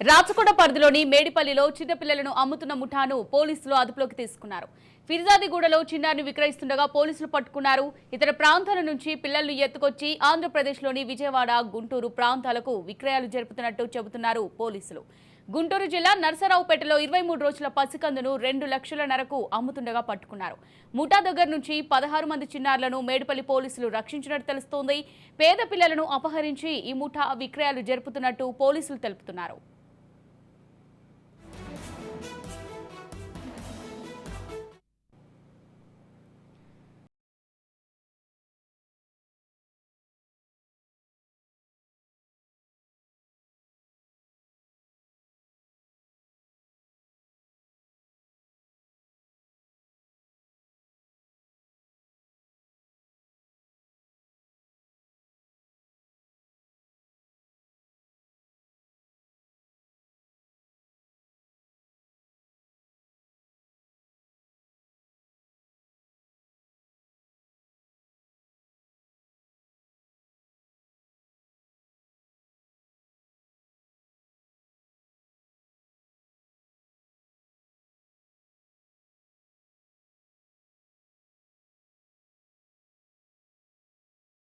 రాచకొండ పరిధిలోని మేడిపల్లిలో చిన్నపిల్లలను అమ్ముతున్న ముఠాను పోలీసులు అదుపులోకి తీసుకున్నారు. ఫిర్జాదిగూడలో చిన్నారిని విక్రయిస్తుండగా పోలీసులు పట్టుకున్నారు. ఇతర ప్రాంతాల నుంచి పిల్లలను ఎత్తుకొచ్చి ఆంధ్రప్రదేశ్లోని విజయవాడ గుంటూరు ప్రాంతాలకు విక్రయాలు జరుపుతున్నట్టు చెబుతున్నారు పోలీసులు. గుంటూరు జిల్లా నరసరావుపేటలో ఇరవై మూడు రోజుల పసికందును రెండు లక్షల నరకు అమ్ముతుండగా పట్టుకున్నారు. ముఠా దగ్గర నుంచి పదహారు మంది చిన్నారులను మేడిపల్లి పోలీసులు రక్షించినట్టు తెలుస్తోంది. పేద పిల్లలను అపహరించి ఈ ముఠా విక్రయాలు జరుపుతున్నట్టు పోలీసులు తెలుపుతున్నారు.